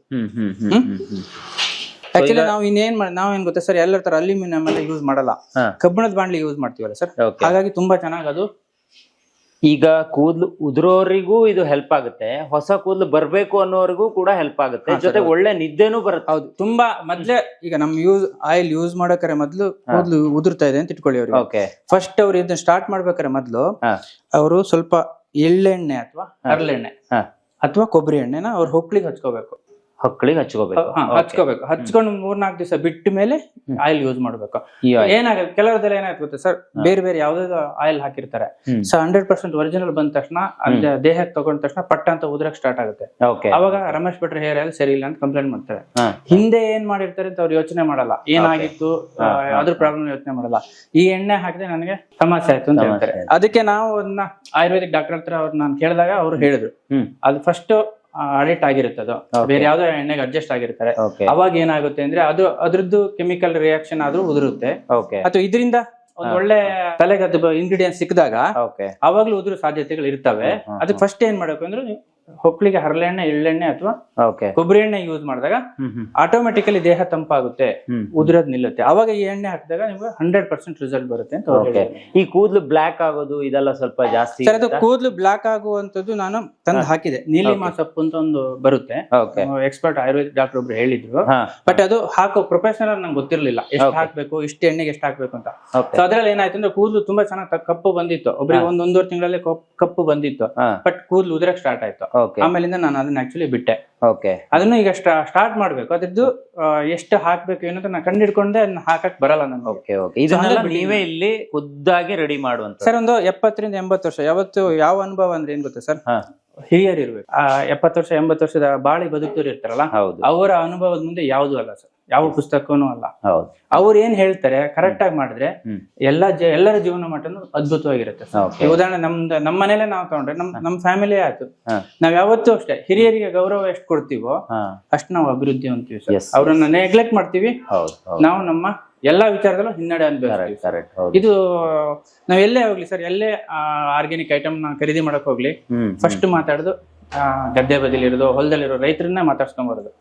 ಆಕ್ಚುಲಿ ನಾವು ಇನ್ನೇನ್ ನಾವ್ ಏನ್ ಗೊತ್ತಾ ಸರ್ ಎಲ್ಲರ ತರ ಅಲ್ಯೂಮಿನಿಯಂ ಎಲ್ಲ ಯೂಸ್ ಮಾಡಲ್ಲ. ಕಬ್ಬಿಣದ ಬಾಂಡ್ಲಿ ಯೂಸ್ ಮಾಡ್ತೀವಲ್ಲ ಸರ್? ಹಾಗಾಗಿ ತುಂಬಾ ಚೆನ್ನಾಗಿ ಅದು ಈಗ ಕೂದಲು ಉದುರೋರಿಗೂ ಇದು ಹೆಲ್ಪ್ ಆಗುತ್ತೆ ಹೊಸ ಕೂದಲು ಬರ್ಬೇಕು ಅನ್ನೋರಿಗೂ ಕೂಡ ಹೆಲ್ಪ್ ಆಗುತ್ತೆ. ಜೊತೆ ಒಳ್ಳೆ ನಿದ್ದೆನೂ ಬರುತ್ತೆ. ಹೌದು. ತುಂಬಾ ಮೊದ್ಲೇ ಈಗ ನಮ್ ಯೂಸ್ ಆಯಿಲ್ ಯೂಸ್ ಮಾಡಕ್ರೆ ಮೊದ್ಲು ಕೂದಲು ಉದುರ್ತಾ ಇದೆ ಅಂತ ಇಟ್ಕೊಳ್ಳಿ ಅವ್ರಿಗೆ. ಓಕೆ ಫಸ್ಟ್ ಅವ್ರು ಇದನ್ನ ಸ್ಟಾರ್ಟ್ ಮಾಡ್ಬೇಕಾರೆ ಮೊದ್ಲು ಅವರು ಸ್ವಲ್ಪ ಎಳ್ಳೆಣ್ಣೆ ಅಥವಾ ಹರಳೆಣ್ಣೆ ಅಥವಾ ಕೊಬ್ಬರಿ ಎಣ್ಣೆನ ಅವ್ರ ಹೊಕ್ಳಿಗೆ ಹಚ್ಕೋಬೇಕು. ಹೊಕ್ಕಳಿಗೆ ಹಚ್ಕೋಬೇಕು. ಹಚ್ಕೋಬೇಕು. ಹಚ್ಕೊಂಡು ಮೂರ್ನಾಲ್ಕು ದಿವಸ ಬಿಟ್ಟ ಮೇಲೆ ಆಯಿಲ್ ಯೂಸ್ ಮಾಡ್ಬೇಕು. ಏನಾಗುತ್ತೆ ಕೆಲವರದೆಲ್ಲ ಏನಾಗುತ್ತೆ ಸರ್? ಬೇರೆ ಬೇರೆ ಯಾವ್ದಾದ್ರು ಆಯಿಲ್ ಹಾಕಿರ್ತಾರೆ. ಸೊ ಹಂಡ್ರೆಡ್ ಪರ್ಸೆಂಟ್ ಒರಿಜಿನಲ್ ಬಂದ ತಕ್ಷಣ ದೇಹಕ್ಕೆ ತಗೊಂಡ ತಕ್ಷಣ ಪಟ್ಟ ಅಂತ ಉದ್ರಕ್ ಸ್ಟಾರ್ಟ್ ಆಗುತ್ತೆ. ಅವಾಗ ರಮೇಶ್ ಭಟ್ರ ಹೇರ್ ಆಯಿಲ್ ಸರಿ ಇಲ್ಲ ಅಂತ ಕಂಪ್ಲೇಂಟ್ ಮಾಡ್ತಾರೆ. ಹಿಂದೆ ಏನ್ ಮಾಡಿರ್ತಾರೆ ಅಂತ ಅವ್ರು ಯೋಚನೆ ಮಾಡಲ್ಲ. ಏನಾಗಿತ್ತು ಅದ್ರ ಪ್ರಾಬ್ಲಮ್ ಯೋಚನೆ ಮಾಡಲ್ಲ. ಈ ಎಣ್ಣೆ ಹಾಕಿದ್ರೆ ನನಗೆ ಸಮಸ್ಯೆ ಆಯ್ತು ಅಂತ ಹೇಳ್ತಾರೆ. ಅದಕ್ಕೆ ನಾವು ಅದನ್ನ ಆಯುರ್ವೇದಿಕ್ ಡಾಕ್ಟರ್ ಹತ್ರ ಅವ್ರು ನಾನು ಕೇಳಿದಾಗ ಅವ್ರು ಹೇಳಿದ್ರು. ಅದು ಫಸ್ಟ್ ಅಡಿಕ್ಟ್ ಆಗಿರುತ್ತೆ ಅದು ಬೇರೆ ಯಾವ್ದೋ ಎಣ್ಣೆಗೆ ಅಡ್ಜಸ್ಟ್ ಆಗಿರ್ತಾರೆ. ಅವಾಗ ಏನಾಗುತ್ತೆ ಅಂದ್ರೆ ಅದು ಅದ್ರದ್ದು ಕೆಮಿಕಲ್ ರಿಯಾಕ್ಷನ್ ಆದ್ರೂ ಉದುರುತ್ತೆ. ಅಥವಾ ಇದರಿಂದ ಒಂದ್ ಒಳ್ಳೆ ತಲೆಗೆ ಅದು ಇಂಗ್ರೀಡಿಯೆಂಟ್ ಸಿಕ್ಕಿದಾಗ ಅವಾಗ್ಲೂ ಉದುರು ಸಾಧ್ಯತೆಗಳು ಇರ್ತವೆ. ಅದಕ್ಕೆ ಫಸ್ಟ್ ಏನ್ ಮಾಡ್ಬೇಕು ಅಂದ್ರೆ ನೀವು ಹೊಕ್ಕಳಿಗೆ ಹರಳೆಣ್ಣೆ ಎಳ್ಳೆಣ್ಣೆ ಅಥವಾ ಓಕೆ ಕೊಬ್ಬರಿ ಎಣ್ಣೆ ಯೂಸ್ ಮಾಡಿದಾಗ ಆಟೋಮೆಟಿಕಲಿ ದೇಹ ತಂಪಾಗುತ್ತೆ ಉದುರೋದ್ ನಿಲ್ಲುತ್ತೆ. ಅವಾಗ ಈ ಎಣ್ಣೆ ಹಾಕಿದಾಗ ನಿಮ್ಗೆ ಹಂಡ್ರೆಡ್ ಪರ್ಸೆಂಟ್ ರಿಸಲ್ಟ್ ಬರುತ್ತೆ ಅಂತ ಓಕೆ ಈ ಕೂದಲು ಬ್ಲಾಕ್ ಆಗೋದು ಇದೆಲ್ಲ ಸ್ವಲ್ಪ ಜಾಸ್ತಿ ಸರ್ ಅದು ಕೂದಲು ಬ್ಲಾಕ್ ಆಗುವಂತದ್ದು ನಾನು ತಂದು ಹಾಕಿದೆ. ನೀಲಿಮಾ ಸೊಪ್ಪು ಅಂತ ಒಂದು ಬರುತ್ತೆ. ಎಕ್ಸ್ಪರ್ಟ್ ಆಯುರ್ವೇದ ಡಾಕ್ಟರ್ ಒಬ್ರು ಹೇಳಿದ್ರು. ಬಟ್ ಅದು ಹಾಕೋ ಪ್ರೊಫೆಷನಲ್ ನಂಗೆ ಗೊತ್ತಿರ್ಲಿಲ್ಲ. ಎಷ್ಟು. ಹಾಕ್ಬೇಕು ಇಷ್ಟು ಎಣ್ಣೆಗೆ ಎಷ್ಟು ಹಾಕ್ಬೇಕು ಅಂತ. ಸೊ ಅದ್ರಲ್ಲಿ ಏನಾಯ್ತು ಅಂದ್ರೆ ಕೂದಲು ತುಂಬಾ ಚೆನ್ನಾಗಿ ಕಪ್ಪು ಬಂದಿತ್ತು. ಒಬ್ರಿಗೆ ಒಂದ್ ಒಂದೂವರೆ ತಿಂಗಳಲ್ಲಿ ಕಪ್ಪು ಬಂದಿತ್ತು. ಬಟ್ ಕೂದಲು ಉದುರಕ್ ಸ್ಟಾರ್ಟ್ ಆಯ್ತು. ಆಮೇಲಿಂದ ನಾನು ಅದನ್ನ ಆಕ್ಚುಲಿ ಬಿಟ್ಟೆ. ಓಕೆ ಅದನ್ನು ಈಗ ಸ್ಟಾರ್ಟ್ ಮಾಡ್ಬೇಕು. ಅದ್ರದ್ದು ಎಷ್ಟು ಹಾಕ್ಬೇಕು ಏನಂತ ನಾನು ಕಂಡಿಡ್ಕೊಂಡೆ ಅದನ್ನ ಹಾಕಕ್ ಬರಲ್ಲ ನನಗೆ. ಓಕೆ ಓಕೆ ಇದನ್ನೆಲ್ಲ ನೀವೇ ಇಲ್ಲಿ ಖುದ್ದಾಗಿ ರೆಡಿ ಮಾಡುವಂತ ಸರ್ ಒಂದು ಎಪ್ಪತ್ತರಿಂದ ಎಂಬತ್ತು ವರ್ಷ. ಯಾವತ್ತು ಯಾವ ಅನುಭವ ಅಂದ್ರೆ ಏನ್ ಗೊತ್ತಾ ಸರ್? ಹಾ. ಹಿರಿಯರು ಇರ್ಬೇಕು. ಆ ಎಪ್ಪತ್ತು ವರ್ಷ ಎಂಬತ್ತು ವರ್ಷದ ಬಾಳಿ ಬದುಕರು ಇರ್ತಾರಲ್ಲ ಹೌದು. ಅವರ ಅನುಭವದ ಮುಂದೆ ಯಾವುದು ಅಲ್ಲ ಸರ್. ಯಾವ ಪುಸ್ತಕನೂ ಅಲ್ಲ. ಹೌದು. ಅವ್ರು ಏನ್ ಹೇಳ್ತಾರೆ ಕರೆಕ್ಟ್ ಆಗಿ ಮಾಡಿದ್ರೆ. ಎಲ್ಲಾ ಜ ಎಲ್ಲರ ಜೀವನ ಮಟ್ಟನು ಅದ್ಭುತವಾಗಿರುತ್ತೆ. Okay. ಉದಾಹರಣೆ ನಮ್ದು ನಮ್ಮ ಮನೇಲೆ ನಾವು ತಗೊಂಡ್ರೆ ನಮ್ ನಮ್ ಫ್ಯಾಮಿಲಿ ಆಯ್ತು. ಹಾ. ನಾವ್ ಯಾವತ್ತೂ ಅಷ್ಟೇ ಹಿರಿಯರಿಗೆ ಗೌರವ ಎಷ್ಟು ಕೊಡ್ತೀವೋ ಹಾ. ಅಷ್ಟು ನಾವು ಅಭಿವೃದ್ಧಿ ಅಂತೀವಿ ಸರ್. Yes, ಅವ್ರನ್ನ ನೆಗ್ಲೆಕ್ಟ್ ಮಾಡ್ತೀವಿ. ಹೌದು ಹೌದು. ನಾವು ನಮ್ಮ ಎಲ್ಲಾ ವಿಚಾರದಲ್ಲೂ ಹಿನ್ನಡೆ ಅನ್ಬೇಕು ಕರೆಕ್ಟ್ ಕರೆಕ್ಟ್ ಹೌದು. ಇದು ನಾವ್ ಎಲ್ಲೇ ಹೋಗ್ಲಿ ಸರ್ ಎಲ್ಲೇ ಆರ್ಗ್ಯಾನಿಕ್ ಐಟಮ್ನ ಖರೀದಿ ಮಾಡಕ್ ಹೋಗ್ಲಿ ಹ್ಮ್ ಫಸ್ಟ್ ಮಾತಾಡೋದು ಗದ್ದೆ ಬದಿಲಿರೋದು ಹೊಲದಲ್ಲಿರೋ ರೈತರನ್ನ ಮಾತಾಡ್ಸ್ಕೊಂಡ್ ಬರೋದು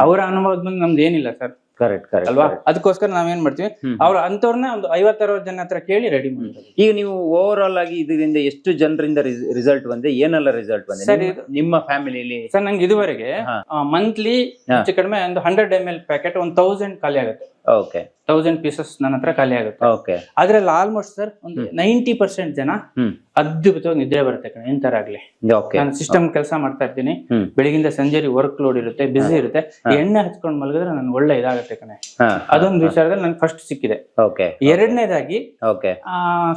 ಅವರ ಅನುಭವದ ಮುಂದೆ ನಮ್ದು ಏನಿಲ್ಲ ಸರ್. ಕರೆಕ್ಟ್ ಕರೆಕ್ಟ್ ಅಲ್ವಾ? ಅದಕ್ಕೋಸ್ಕರ ಏನ್ ಮಾಡ್ತೀವಿ. ಅವ್ರ ಅಂತವ್ರನ್ನ ಒಂದು ಐವತ್ತರವತ್ತು ಜನ ಹತ್ರ ಕೇಳಿ ರೆಡಿ ಮಾಡ್ತೀವಿ ಈಗ ನೀವು ಓವರ್ ಆಲ್ ಆಗಿ ಇದರಿಂದ ಎಷ್ಟು ಜನರಿಂದ ರಿಸಲ್ಟ್ ಬಂದೆ? ಏನೆಲ್ಲ ರಿಸಲ್ಟ್ ಬಂದೆ? ಸರ್, ನಿಮ್ಮ- ಫ್ಯಾಮಿಲಿಲಿ ಸರ್ ನಂಗೆ ಇದುವರೆಗೆ ಮಂತ್ಲಿ. ಹೆಚ್ಚು ಕಡಿಮೆ ಒಂದು ಹಂಡ್ರೆಡ್ ಎಂ ಎಲ್ ಪ್ಯಾಕೆಟ್ ಒಂದ್ ತೌಸಂಡ್ ಖಾಲಿ ಆಗುತ್ತೆ. ಓಕೆ ತೌಸಂಡ್ ಪೀಸಸ್ ನನ್ನ ಹತ್ರ ಖಾಲಿ ಆಗುತ್ತೆ. ಓಕೆ ಅದ್ರಲ್ಲಿ ಆಲ್ಮೋಸ್ಟ್ ಸರ್ ಒಂದು ನೈಂಟಿ ಪರ್ಸೆಂಟ್ ಜನ ಅದ್ಭುತವಾಗಿ ನಿದ್ರೆ ಬರುತ್ತೆ ಕಣೆ ಎಂತರ ಆಗ್ಲಿ. ನಾನು ಸಿಸ್ಟಮ್ ಕೆಲಸ ಮಾಡ್ತಾ ಇರ್ತೀನಿ. ಬೆಳಗಿಂದ ಸಂಜೆ ವರ್ಕ್ ಲೋಡ್ ಇರುತ್ತೆ ಬಿಸಿ ಇರುತ್ತೆ. ಎಣ್ಣೆ ಹಚ್ಕೊಂಡ್ ಮಲಗಿದ್ರೆ ನನ್ಗೆ ಒಳ್ಳೆ ಇದಾಗುತ್ತೆ ಕಣೆ. ಅದೊಂದು ವಿಚಾರದಲ್ಲಿ ನನ್ಗೆ ಫಸ್ಟ್ ಸಿಕ್ಕಿದೆ. ಓಕೆ ಎರಡನೇದಾಗಿ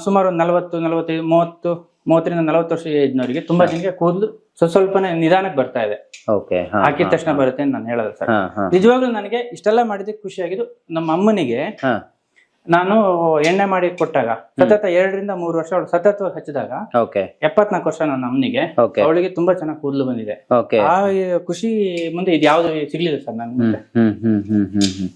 ಸುಮಾರು ಒಂದು ನಲವತ್ತು ನಲವತ್ತೈದು ಮೂವತ್ತು ಮೂವತ್ತರಿಂದ ನಲವತ್ತು ವರ್ಷ ಏಜ್ನವರಿಗೆ ತುಂಬಾ ಜನಕ್ಕೆ ಕೂದಲು ಸ್ವಲ್ಪ ಸ್ವಲ್ಪನೇ ನಿಧಾನಕ್ಕೆ ಬರ್ತಾ ಇದೆ. ಹಾಕಿದ ತಕ್ಷಣ ಬರುತ್ತೆ ನಾನು ಹೇಳೋದು ಸರ್. ನಿಜವಾಗ್ಲೂ ನನಗೆ ಇಷ್ಟೆಲ್ಲ ಮಾಡಿದ್ದಕ್ಕೆ ಖುಷಿಯಾಗಿದ್ದು ನಮ್ಮ ಅಮ್ಮನಿಗೆ ನಾನು ಎಣ್ಣೆ ಮಾಡಿ ಕೊಟ್ಟಾಗ ಸತತ ಎರಡರಿಂದ ಮೂರು ವರ್ಷ ಅವಳು ಸತತವಾಗಿ ಹಚ್ಚಿದಾಗ ಓಕೆ. ಎಪ್ಪತ್ನಾಲ್ಕು ವರ್ಷ ನನ್ನ ಅಮ್ಮನಿಗೆ ಅವಳಿಗೆ ತುಂಬಾ ಚೆನ್ನಾಗಿ ಕೂದಲು ಬಂದಿದೆ. ಆ ಖುಷಿ ಮುಂದೆ ಇದು ಯಾವ್ದು ಸಿಗ್ಲಿಲ್ಲ ಸರ್ ನನ್ ಮುಂದೆ. ಹ್ಮ್ ಹ್ಮ್ ಹ್ಮ್ ಹ್ಮ್ ಹ್ಮ್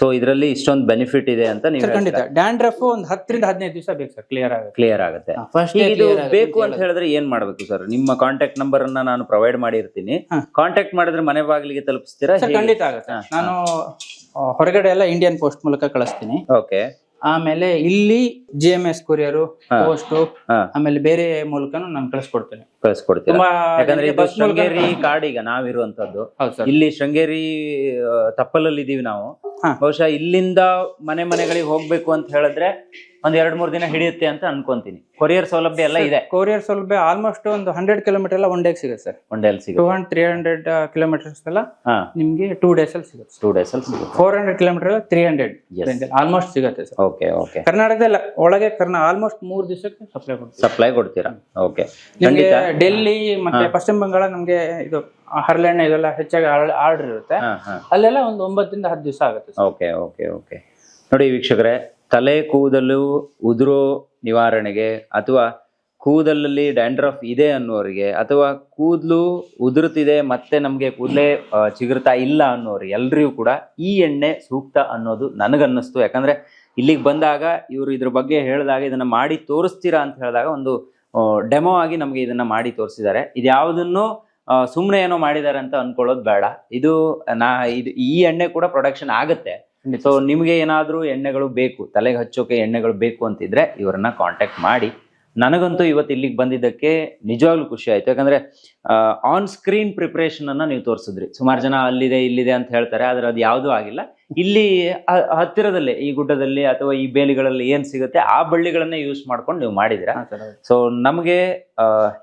ಸೊ ಇದರಲ್ಲಿ ಇಷ್ಟೊಂದು ಬೆನಿಫಿಟ್ ಇದೆ ಅಂತ ನೀವು ಖಂಡಿತ. ಡ್ಯಾಂಡ್ರಫ್ ಒಂದು ಹತ್ತರಿಂದ ಹದಿನೈದು ದಿವಸ ಬೇಕು ಸರ್ ಕ್ಲಿಯರ್ ಆಗುತ್ತೆ. ಕ್ಲಿಯರ್ ಆಗುತ್ತೆ. ಫಸ್ಟ್ ಇದು ಬೇಕು ಅಂತ ಹೇಳಿದ್ರೆ ಏನ್ ಮಾಡ್ಬೇಕು ಸರ್? ನಿಮ್ಮ ಕಾಂಟ್ಯಾಕ್ಟ್ ನಂಬರ್ ಅನ್ನ ನಾನು ಪ್ರೊವೈಡ್ ಮಾಡಿರ್ತೀನಿ. ಕಾಂಟ್ಯಾಕ್ಟ್ ಮಾಡಿದ್ರೆ ಮನೆ ಬಾಗಿಲಿಗೆ ತಲುಪಿಸ್ತೀರಾ? ಖಂಡಿತ ಆಗುತ್ತೆ. ನಾನು ಹೊರಗಡೆ ಎಲ್ಲ ಇಂಡಿಯನ್ ಪೋಸ್ಟ್ ಮೂಲಕ ಕಳಿಸ್ತೀನಿ. ಓಕೆ ಆಮೇಲೆ ಇಲ್ಲಿ G M S courier. Post ಆಮೇಲೆ ಬೇರೆ ಮೂಲಕನು ನಾನು ಕಳಿಸ್ಕೊಡ್ತೇನೆ. ಕಳಿಸ್ಕೊಡ್ತೀನಿ ತುಂಬಾ ಯಾಕಂದ್ರೆ ಇದು ಬಸ್ ಮೂಲಕ ಶೃಂಗೇರಿ ಈಗ ನಾವಿರುವಂತದ್ದು ಹೌದು ಸರ್. ಇಲ್ಲಿ ಶೃಂಗೇರಿ ತಪ್ಪಲಲ್ಲಿ ಇದೀವಿ ನಾವು. ಬಹುಶಃ ಇಲ್ಲಿಂದ ಮನೆ ಮನೆಗಳಿಗೆ ಹೋಗ್ಬೇಕು ಅಂತ ಹೇಳಿದ್ರೆ ಒಂದ್ ಎರಡ್ ಮೂರ್ ದಿನ ಹಿಡಿಯುತ್ತೆ ಅಂತ ಅನ್ಕೊಂತೀನಿ. ಕೊರಿಯರ್ ಸೌಲಭ್ಯ ಎಲ್ಲ ಇದೆ. ಕೊರಿಯರ್ ಸೌಲಭ್ಯ ಆಲ್ಮೋಸ್ಟ್ ಒಂದು ಹಂಡ್ರೆಡ್ ಕಿಲೋಮೀಟರ್ ಎಲ್ಲ ಒನ್ ಡೇಗೆ ಸಿಗುತ್ತೆ ಸರ್. ಒನ್ ಟೂ ಸಿಗುತ್ತೆ ಹಂಡ್ರೆಡ್ ತ್ರೀ ಹಂಡ್ರೆಡ್ ಕಿಲೋಮೀಟರ್ಸ್ ಎಲ್ಲ ಹಾ. ನಿಮ್ಗೆ ಟೂ ಡೇಸ್ ಅಲ್ಲಿ ಸಿಗುತ್ತೆ ಟೂ ಡೇಸ್ ಅಲ್ಲಿ ಸಿಗುತ್ತೆ. ಫೋರ್ ಹಂಡ್ರೆಡ್ ಕಿಲೋಮೀಟರ್ ಎಲ್ಲ ತ್ರೀ ಹಂಡ್ರೆಡ್ Yes. ಆಲ್ಮೋಸ್ಟ್ ಸಿಗುತ್ತೆ ಸರ್. ಓಕೆ ಓಕೆ ಕರ್ನಾಟಕದಲ್ಲ ಒಳಗೆ ಕರ್ನಾ ಆಲ್ಮೋಸ್ಟ್ ಮೂರ್ ದಿವಸಕ್ಕೆ ಸಪ್ಲೈ ಕೊಡ್ತೀವಿ. ಸಪ್ಲೈ ಕೊಡ್ತೀರಾ? ಓಕೆ ನಿಮಗೆ ಖಂಡಿತ. ಡೆಲ್ಲಿ ಮತ್ತೆ ಪಶ್ಚಿಮ ಬಂಗಾಳ ನಮ್ಗೆ ಇದು ಹರಳೆಣ್ಣೆ ಇದೆಲ್ಲ ಹೆಚ್ಚಾಗಿ ಆರ್ಡರ್ ಇರುತ್ತೆ. ಹಾ ಹಾ. ಅಲ್ಲೆಲ್ಲ ಒಂದು ಒಂಬತ್ತಿಂದ ಹತ್ತು ದಿವಸ ಆಗುತ್ತೆ ಸರ್. ಓಕೆ ಓಕೆ ಓಕೆ ನೋಡಿ ವೀಕ್ಷಕರೇ ತಲೆ ಕೂದಲು ಉದುರೋ ನಿವಾರಣೆಗೆ ಅಥವಾ ಕೂದಲಲ್ಲಿ ಡ್ಯಾಂಡ್ರಫ್ ಇದೆ ಅನ್ನೋರಿಗೆ ಅಥವಾ ಕೂದಲು ಉದುರುತ್ತಿದೆ ಮತ್ತೆ ನಮಗೆ ಕೂದಲೇ ಚಿಗುರ್ತಾ ಇಲ್ಲ ಅನ್ನೋರಿಗೆ ಎಲ್ರಿಗೂ ಕೂಡ ಈ ಎಣ್ಣೆ ಸೂಕ್ತ ಅನ್ನೋದು ನನಗನ್ನಿಸ್ತು. ಯಾಕಂದರೆ ಇಲ್ಲಿಗೆ ಬಂದಾಗ ಇವರು ಇದ್ರ ಬಗ್ಗೆ ಹೇಳಿದಾಗ ಇದನ್ನು ಮಾಡಿ ತೋರಿಸ್ತೀರಾ ಅಂತ ಹೇಳಿದಾಗ ಒಂದು ಡೆಮೋ ಆಗಿ ನಮಗೆ ಇದನ್ನು ಮಾಡಿ ತೋರಿಸಿದ್ದಾರೆ. ಇದು ಯಾವುದನ್ನು ಸುಮ್ಮನೆ ಏನೋ ಮಾಡಿದ್ದಾರೆ ಅಂತ ಅಂದ್ಕೊಳ್ಳೋದು ಬೇಡ. ಇದು ನಾ, ಇದು ಈ ಎಣ್ಣೆ ಕೂಡ ಪ್ರೊಡಕ್ಷನ್ ಆಗುತ್ತೆ. ಸೊ ನಿಮಗೆ ಏನಾದರೂ ಎಣ್ಣೆಗಳು ಬೇಕು, ತಲೆಗೆ ಹಚ್ಚೋಕೆ ಎಣ್ಣೆಗಳು ಬೇಕು ಅಂತಿದ್ರೆ ಇವರನ್ನ ಕಾಂಟ್ಯಾಕ್ಟ್ ಮಾಡಿ. ನನಗಂತೂ ಇವತ್ತು ಇಲ್ಲಿಗೆ ಬಂದಿದ್ದಕ್ಕೆ ನಿಜವಾಗ್ಲೂ ಖುಷಿ ಆಯಿತು. ಯಾಕಂದರೆ ಆನ್ ಸ್ಕ್ರೀನ್ ಪ್ರಿಪ್ರೇಷನನ್ನು ನೀವು ತೋರಿಸಿದ್ರಿ. ಸುಮಾರು ಜನ ಅಲ್ಲಿದೆ, ಇಲ್ಲಿದೆ ಅಂತ ಹೇಳ್ತಾರೆ, ಆದರೆ ಅದು ಯಾವುದೂ ಆಗಿಲ್ಲ. ಇಲ್ಲಿ ಹತ್ತಿರದಲ್ಲಿ ಈ ಗುಡ್ಡದಲ್ಲಿ ಅಥವಾ ಈ ಬೇಲಿಗಳಲ್ಲಿ ಏನ್ ಸಿಗುತ್ತೆ ಆ ಬಳ್ಳಿಗಳನ್ನೇ ಯೂಸ್ ಮಾಡ್ಕೊಂಡು ನೀವು ಮಾಡಿದಿರಾ ಸೊ ನಮಗೆ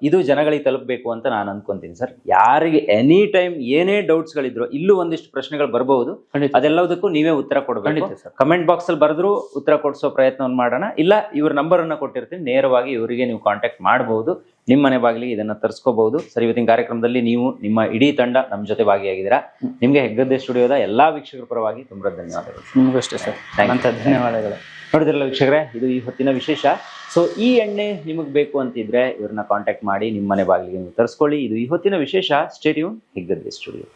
ಇದು ಜನಗಳಿಗೆ ತಲುಪಬೇಕು ಅಂತ ನಾನು ಅನ್ಕೊಂತೀನಿ ಸರ್. ಯಾರಿಗೆ ಎನಿ ಟೈಮ್ ಏನೇ ಡೌಟ್ಸ್ ಗಳಿದ್ರು ಇಲ್ಲೂ ಒಂದಿಷ್ಟು ಪ್ರಶ್ನೆಗಳು ಬರಬಹುದು. ಅದೆಲ್ಲದಕ್ಕೂ ನೀವೇ ಉತ್ತರ ಕೊಡಬೇಕು. ಕಮೆಂಟ್ ಬಾಕ್ಸ್ ಅಲ್ಲಿ ಬರೆದ್ರು ಉತ್ತರ ಕೊಡಿಸೋ ಪ್ರಯತ್ನವನ್ನು ಮಾಡೋಣ. ಇಲ್ಲ ಇವ್ರ ನಂಬರ್ ಅನ್ನ ಕೊಟ್ಟಿರ್ತೀನಿ. ನೇರವಾಗಿ ಇವರಿಗೆ ನೀವು ಕಾಂಟ್ಯಾಕ್ಟ್ ಮಾಡಬಹುದು ನಿಮ್ಮ ಮನೆ ಬಾಗಿಲಿ ಇದನ್ನ ತರಿಸ್ಕೋಬಹುದು. ಸರ್ ಇವತ್ತಿನ ಕಾರ್ಯಕ್ರಮದಲ್ಲಿ ನೀವು ನಿಮ್ಮ ಇಡೀ ತಂಡ ನಮ್ಮ ಜೊತೆ ಭಾಗಿಯಾಗಿದ್ದೀರಾ. ನಿಮ್ಗೆ ಹೆಗ್ಗದ್ದೆ ಸ್ಟುಡಿಯೋದ ಎಲ್ಲಾ ವೀಕ್ಷಕರ ಪರವಾಗಿ ತುಂಬಾ ಧನ್ಯವಾದಗಳು. ನಿಮಗೂ ಅಷ್ಟೇ ಸರ್. ಧನ್ಯವಾದಗಳು. ನೋಡಿದ್ರಲ್ಲ ವೀಕ್ಷಕರೇ ಇದು ಈ ಹೊತ್ತಿನ ವಿಶೇಷ. ಸೊ ಈ ಎಣ್ಣೆ ನಿಮಗೆ ಬೇಕು ಅಂತಿದ್ರೆ ಇವ್ರನ್ನ ಕಾಂಟ್ಯಾಕ್ಟ್ ಮಾಡಿ ನಿಮ್ಮ ಮನೆ ಬಾಗಿಲಿಗೆ ನೀವು ತರಿಸ್ಕೊಳ್ಳಿ. ಇದು ಈ ಹೊತ್ತಿನ ವಿಶೇಷ. Stadium Heggadde studio.